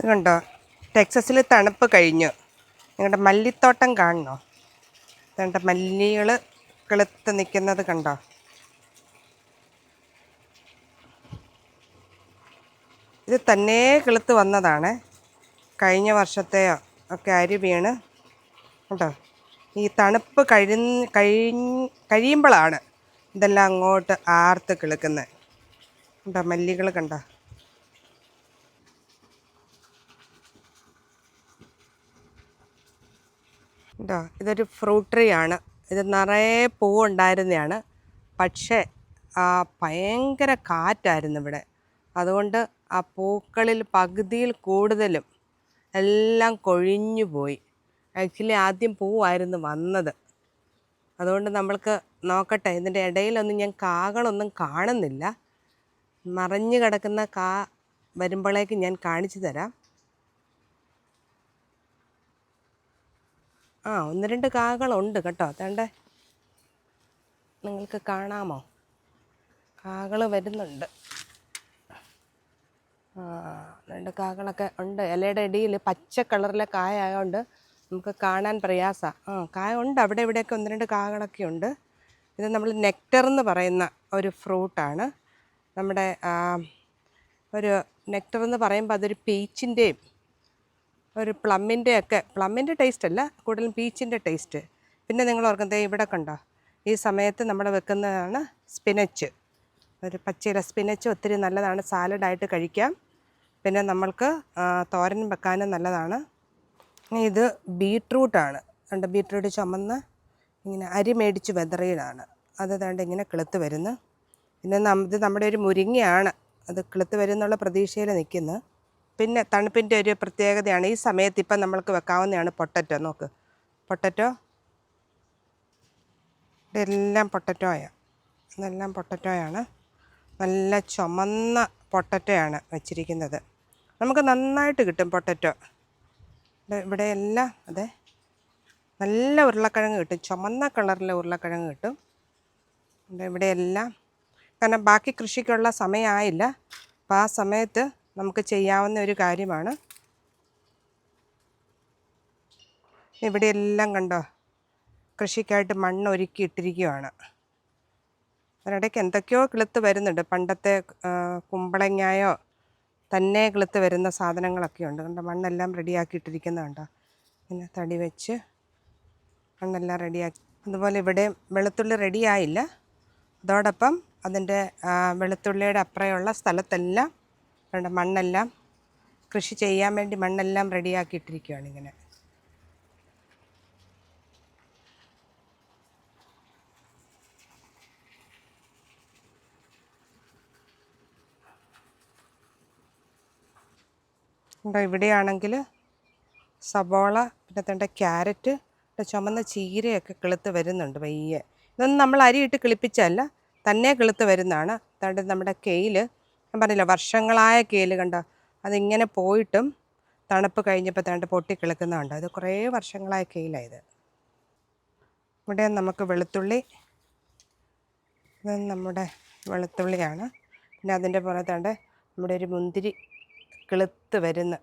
ഇത് കണ്ടോ? ടെക്സസിൽ തണുപ്പ് കഴിഞ്ഞു. നിങ്ങളുടെ മല്ലിത്തോട്ടം കാണണോ നിങ്ങളുടെ മല്ലികൾ കിളുത്ത് നിൽക്കുന്നത് കണ്ടോ? ഇത് തന്നെ കിളുത്ത് വന്നതാണ്. കഴിഞ്ഞ വർഷത്തെയോ ഒക്കെ അരി വീണ്. കേട്ടോ ഈ തണുപ്പ് കഴി കഴി കഴിയുമ്പോഴാണ് ഇതെല്ലാം അങ്ങോട്ട് ആർത്ത് കിളുക്കുന്നത് കണ്ടോ? മല്ലികൾ കണ്ടോ? കേട്ടോ ഇതൊരു ഫ്രൂട്ട് ട്രീ ആണ്. ഇത് നിറയെ പൂവുണ്ടായിരുന്നതാണ് പക്ഷേ ആ ഭയങ്കര കാറ്റായിരുന്നു ഇവിടെ. അതുകൊണ്ട് ആ പൂക്കളിൽ പകുതിയിൽ കൂടുതലും എല്ലാം കൊഴിഞ്ഞു പോയി. ആക്ച്വലി ആദ്യം പൂവായിരുന്നു വന്നത്. അതുകൊണ്ട് നമ്മൾക്ക് നോക്കട്ടെ ഇതിന്റെ ഇടയിലൊന്നും ഞാൻ കാകളൊന്നും കാണുന്നില്ല. മറഞ്ഞു കിടക്കുന്ന കാ വരുമ്പോഴേക്ക് ഞാൻ കാണിച്ചു തരാം. ആ ഒന്ന് രണ്ട് കാകളുണ്ട് കേട്ടോ. അതേണ്ടേ നിങ്ങൾക്ക് കാണാമോ? കാകൾ വരുന്നുണ്ട്. ആ രണ്ട് കാകളൊക്കെ ഉണ്ട്. ഇലയുടെ ഇടയിൽ പച്ച കളറിലെ കായ ആയതുകൊണ്ട് നമുക്ക് കാണാൻ പ്രയാസമാണ് ആ കായ ഉണ്ട്. അവിടെ ഇവിടെയൊക്കെ ഒന്ന് രണ്ട് കാകളൊക്കെ ഉണ്ട്. ഇത് നമ്മൾ നെക്ടർ എന്ന് പറയുന്ന ഒരു ഫ്രൂട്ടാണ് നമ്മുടെ ഒരു നെക്ടർ എന്ന് പറയുമ്പോൾ അതൊരു പീച്ചിന്റെയും ഒരു പ്ലമ്മിന്റെ ഒക്കെ പ്ലമ്മിന്റെ ടേസ്റ്റ് അല്ല കൂടുതലും പീച്ചിന്റെ ടേസ്റ്റ് പിന്നെ നിങ്ങൾ ഓർക്കുന്നത് ഇവിടെ കണ്ടോ ഈ സമയത്ത് നമ്മൾ വെക്കുന്നതാണ് സ്പിനച്ച് ഒരു പച്ചയില സ്പിനച്ച് ഒത്തിരി നല്ലതാണ് സാലഡായിട്ട് കഴിക്കാം. പിന്നെ നമ്മൾക്ക് തോരൻ വെക്കാനും നല്ലതാണ്. ഇത് ബീട്രൂട്ടാണ് കണ്ട ബീട്രൂട്ട് ചുമന്ന് ഇങ്ങനെ അരി മേടിച്ച് വെതറിയതാണ് അത് ദാണ്ട് ഇങ്ങനെ കിളുത്ത് വരുന്നു. പിന്നെ ഇത് നമ്മുടെ ഒരു മുരിങ്ങയാണ്. അത് കിളുത്ത് വരുന്നുള്ള പ്രതീക്ഷയിൽ നിൽക്കുന്നു. പിന്നെ തണുപ്പിന്റെ ഒരു പ്രത്യേകതയാണ് ഈ സമയത്ത് ഇപ്പം നമ്മൾക്ക് വെക്കാവുന്നതാണ് പൊട്ടറ്റോ നോക്ക്. പൊട്ടറ്റോ? ഇതെല്ലാം പൊട്ടറ്റോയാണ് ഇതെല്ലാം പൊട്ടറ്റോയാണ്. നല്ല ചുമന്ന പൊട്ടറ്റോയാണ് വെച്ചിരിക്കുന്നത്. നമുക്ക് നന്നായിട്ട് കിട്ടും പൊട്ടറ്റോ. ഇവിടെ എല്ലാം അതെ. നല്ല ഉരുളക്കിഴങ്ങ് കിട്ടും. ചുമന്ന കളറിലെ ഉരുളക്കിഴങ്ങ് കിട്ടും. ഇവിടെ എല്ലാം കാരണം ബാക്കി കൃഷിക്കുള്ള സമയമായില്ല. അപ്പോൾ ആ സമയത്ത് നമുക്ക് ചെയ്യാവുന്ന ഒരു കാര്യമാണ്. ഇവിടെ എല്ലാം കണ്ടോ? കൃഷിക്കായിട്ട് മണ്ണ് ഒരുക്കി ഇട്ടിരിക്കുകയാണ് അതിനിടയ്ക്ക് എന്തൊക്കെയോ കിളുത്ത് വരുന്നുണ്ട്. പണ്ടത്തെ കുമ്പളങ്ങായോ തന്നെ കിളുത്ത് വരുന്ന സാധനങ്ങളൊക്കെ ഉണ്ട്. കണ്ടോ? മണ്ണെല്ലാം റെഡിയാക്കി ഇട്ടിരിക്കുന്നത് കണ്ടോ? പിന്നെ തടി വെച്ച് മണ്ണെല്ലാം റെഡിയാക്കി. അതുപോലെ ഇവിടെ വെളുത്തുള്ളി റെഡിയായില്ല. അതോടൊപ്പം അതിന്റെ വെളുത്തുള്ളിയുടെ അപ്പുറയുള്ള സ്ഥലത്തെല്ലാം കണ്ടോ മണ്ണെല്ലാം കൃഷി ചെയ്യാൻ വേണ്ടി മണ്ണെല്ലാം റെഡിയാക്കി ഇട്ടിരിക്കുകയാണ് ഇങ്ങനെ. ഉണ്ടോ? ഇവിടെയാണെങ്കിൽ സബോള പിന്നെ തന്റെ ക്യാരറ്റ് ചുമന്ന ചീരയൊക്കെ കിളുത്ത് വരുന്നുണ്ട് പയ്യെ. ഇതൊന്നും നമ്മൾ അരിയിട്ട് കിളിപ്പിച്ചല്ല തന്നെ കിളുത്ത് വരുന്നതാണ്. അതുകൊണ്ട് നമ്മുടെ കെയിൽ ഞാൻ പറഞ്ഞില്ല വർഷങ്ങളായ കേൽ കണ്ടോ? അതിങ്ങനെ പോയിട്ടും തണുപ്പ് കഴിഞ്ഞപ്പോൾ തണ്ട് പൊട്ടി കിളുക്കുന്നുണ്ട് അത് കുറേ വർഷങ്ങളായ കെയിലായത് ഇവിടെ നമുക്ക് വെളുത്തുള്ളി. ഇത് നമ്മുടെ വെളുത്തുള്ളിയാണ്. പിന്നെ അതിന്റെ പുറത്താണ്ട് നമ്മുടെ ഒരു മുന്തിരി കിളുത്ത് വരുന്ന.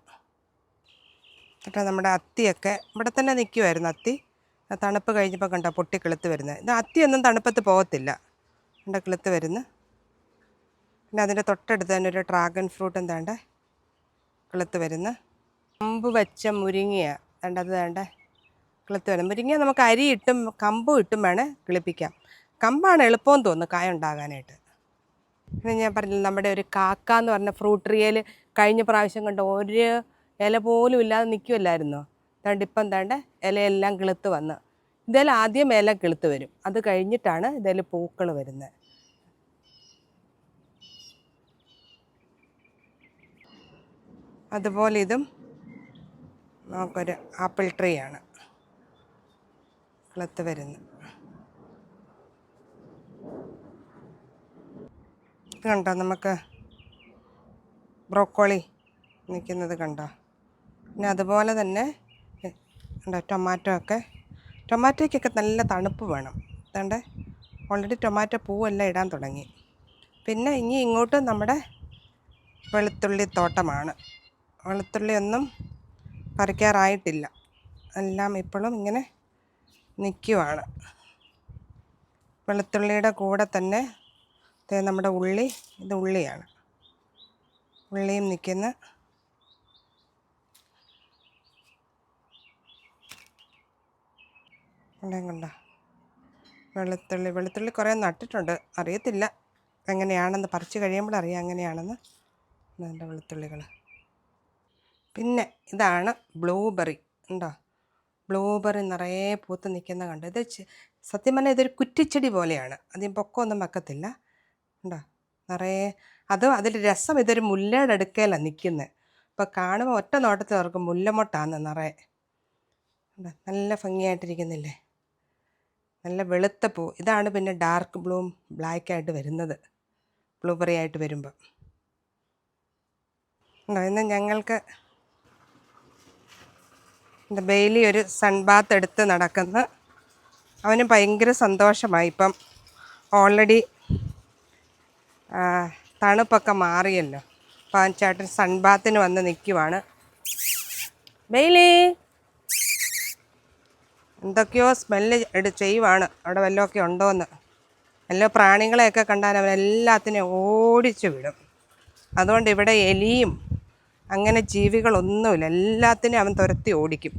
എന്നിട്ട് നമ്മുടെ അത്തിയൊക്കെ ഇവിടെ തന്നെ നിൽക്കുമായിരുന്നു അത്തി. തണുപ്പ് കഴിഞ്ഞപ്പോൾ കണ്ടോ പൊട്ടി കിളുത്ത് വരുന്നത്. ഇത് അത്തിയൊന്നും തണുപ്പത്ത് പോകത്തില്ല. കണ്ട കിളുത്ത് വരുന്നു പിന്നെ അതിന്റെ തൊട്ടടുത്ത് തന്നെ ഒരു ഡ്രാഗൺ ഫ്രൂട്ട് എന്താണ്ട്? കിളുത്ത് വരുന്ന. കമ്പ് വെച്ച മുരിങ്ങയ വേണ്ട അത് വേണ്ട? കിളുത്ത് വരുന്ന. മുരിങ്ങ നമുക്ക് അരി ഇട്ടും കമ്പും ഇട്ടും വേണേൽ കിളിപ്പിക്കാം. കമ്പാണ് എളുപ്പമെന്ന് തോന്നുന്നു കായ ഉണ്ടാകാനായിട്ട്. പിന്നെ ഞാൻ പറഞ്ഞില്ല നമ്മുടെ ഒരു കാക്ക എന്ന് പറഞ്ഞ ഫ്രൂട്ട് റിയൽ കഴിഞ്ഞ പ്രാവശ്യം കണ്ട ഒരു ഇല പോലും ഇല്ലാതെ നിൽക്കുമല്ലായിരുന്നോ അതുകൊണ്ട് ഇപ്പം എന്താണ്ട്? ഇലയെല്ലാം കിളുത്ത് വന്ന്. ഇതിൽ ആദ്യം ഇല കിളുത്ത് വരും. അത് കഴിഞ്ഞിട്ടാണ് ഇതിൽ പൂക്കൾ വരുന്നത്. അതുപോലെ ഇതും നമുക്കൊരു ആപ്പിൾ ട്രീ ആണ്. കളത്ത് വരുന്നത്. ഇത് കണ്ടോ? നമുക്ക് ബ്രോക്കോളി നിൽക്കുന്നത് കണ്ടോ? പിന്നെ അതുപോലെ തന്നെ കണ്ടോ? ടൊമാറ്റോ ഒക്കെ. ടൊമാറ്റോയ്ക്കൊക്കെ നല്ല തണുപ്പ് വേണം. അതുകൊണ്ട് ഓൾറെഡി ടൊമാറ്റോ പൂവെല്ലാം ഇടാൻ തുടങ്ങി. പിന്നെ ഇനി ഇങ്ങോട്ട് നമ്മുടെ വെളുത്തുള്ളി തോട്ടമാണ്. വെളുത്തുള്ളി ഒന്നും പറിക്കാറായിട്ടില്ല. എല്ലാം ഇപ്പോഴും ഇങ്ങനെ നിൽക്കുവാണ് വെളുത്തുള്ളിയുടെ കൂടെ തന്നെ നമ്മുടെ ഉള്ളി ഇത് ഉള്ളിയാണ്. ഉള്ളിയും നിൽക്കുന്ന കൊണ്ടോ? വെളുത്തുള്ളി വെളുത്തുള്ളി കുറേ നട്ടിട്ടുണ്ട്. അറിയത്തില്ല എങ്ങനെയാണെന്ന് പറിച്ചു കഴിയുമ്പോൾ അറിയാം എങ്ങനെയാണെന്ന്. എന്റെ വെളുത്തുള്ളികൾ പിന്നെ ഇതാണ് ബ്ലൂബെറി. ഉണ്ടോ ബ്ലൂബെറി നിറയെ പൂത്ത് നിൽക്കുന്ന കണ്ട്? ഇത് സത്യം പറഞ്ഞാൽ ഇതൊരു കുറ്റിച്ചെടി പോലെയാണ്. അധികം പൊക്കമൊന്നും വെക്കത്തില്ല. ഉണ്ടോ നിറയെ അത് അതിൽ രസം ഇതൊരു മുല്ലയുടെ അടുക്കയിലാണ് നിൽക്കുന്നത് അപ്പോൾ കാണുമ്പോൾ ഒറ്റ നോട്ടത്തിൽ അവർക്ക് മുല്ലമൊട്ടാന്ന് നിറയെ. നല്ല ഭംഗിയായിട്ടിരിക്കുന്നില്ലേ? നല്ല വെളുത്ത പൂ. ഇതാണ് പിന്നെ ഡാർക്ക് ബ്ലൂം ബ്ലാക്ക് ആയിട്ട് വരുന്നത്. ബ്ലൂബെറി ആയിട്ട് വരുമ്പോൾ ഉണ്ടോ ഇന്ന് ഞങ്ങൾക്ക് എന്റെ ബെയിലി ഒരു സൺബാത്ത് എടുത്ത് നടക്കുന്നു. അവന് ഭയങ്കര സന്തോഷമായി. ഇപ്പം ഓൾറെഡി തണുപ്പൊക്കെ മാറിയല്ലോ. അപ്പം അവൻ ചേട്ടൻ സൺബാത്തിന് വന്ന് നിൽക്കുവാണ്. ബെയിലി! എന്തൊക്കെയോ സ്മെല്ല് എടു ചെയ്യുവാണ്. അവിടെ വല്ലതൊക്കെ ഉണ്ടോയെന്ന് എല്ലാ പ്രാണികളെയൊക്കെ കണ്ടാൽ അവനെല്ലാത്തിനെയും ഓടിച്ചു വിടും. അതുകൊണ്ട് ഇവിടെ എലിയും അങ്ങനെ ജീവികളൊന്നുമില്ല. എല്ലാത്തിനെയും അവൻ തുരത്തി ഓടിക്കും.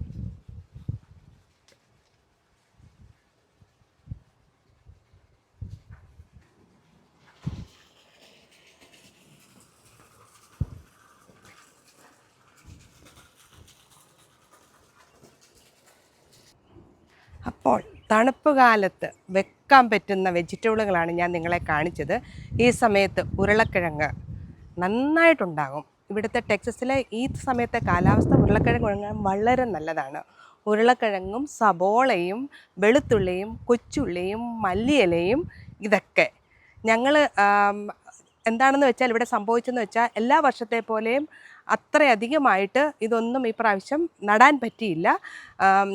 അപ്പോൾ തണുപ്പ് കാലത്ത് വെക്കാൻ പറ്റുന്ന വെജിറ്റബിളുകളാണ് ഞാൻ നിങ്ങളെ കാണിച്ചത്. ഈ സമയത്ത് ഉരുളക്കിഴങ്ങ് നന്നായിട്ടുണ്ടാകും. ഇവിടുത്തെ ടെക്സസിലെ ഈ സമയത്തെ കാലാവസ്ഥ ഉരുളക്കിഴങ്ങ് ഉണങ്ങാൻ വളരെ നല്ലതാണ്. ഉരുളക്കിഴങ്ങും സബോളയും വെളുത്തുള്ളിയും കൊച്ചുള്ളിയും മല്ലിയിലയും ഇതൊക്കെ. ഞങ്ങൾ എന്താണെന്ന് വെച്ചാൽ ഇവിടെ സംഭവിച്ചെന്ന് വെച്ചാൽ എല്ലാ വർഷത്തെ പോലെയും അത്രയധികമായിട്ട് ഇതൊന്നും ഈ പ്രാവശ്യം നടാൻ പറ്റിയില്ല.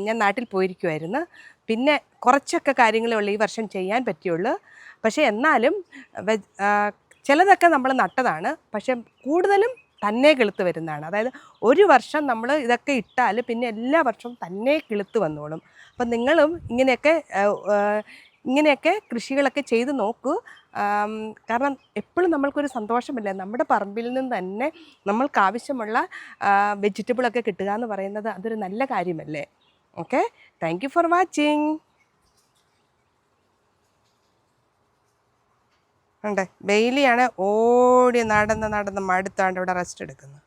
ഞാൻ നാട്ടിൽ പോയിരിക്കുമായിരുന്നു പിന്നെ കുറച്ചൊക്കെ കാര്യങ്ങളേ ഉള്ളൂ ഈ വർഷം ചെയ്യാൻ പറ്റിയുള്ളൂ. പക്ഷേ എന്നാലും ചിലതൊക്കെ നമ്മൾ നട്ടതാണ്. പക്ഷെ കൂടുതലും തന്നെ കിളുത്ത് വരുന്നതാണ്. അതായത് ഒരു വർഷം നമ്മൾ ഇതൊക്കെ ഇട്ടാൽ പിന്നെ എല്ലാ വർഷവും തന്നെ കിളുത്ത് വന്നോളും. അപ്പം നിങ്ങളും ഇങ്ങനെയൊക്കെ ഇങ്ങനെയൊക്കെ കൃഷികളൊക്കെ ചെയ്ത് നോക്കൂ. കാരണം എപ്പോഴും നമ്മൾക്കൊരു സന്തോഷമില്ല? നമ്മുടെ പറമ്പിൽ നിന്ന് തന്നെ നമ്മൾക്ക് ആവശ്യമുള്ള വെജിറ്റബിളൊക്കെ കിട്ടുക എന്ന് പറയുന്നത് അതൊരു നല്ല കാര്യമല്ലേ? ഓക്കെ? Thank for watching. ഉണ്ട് ബെയിലിയാണ് ഓടി നടന്ന് നടന്ന് മടുത്താണ്ട് ഇവിടെ റെസ്റ്റ് എടുക്കുന്നത്.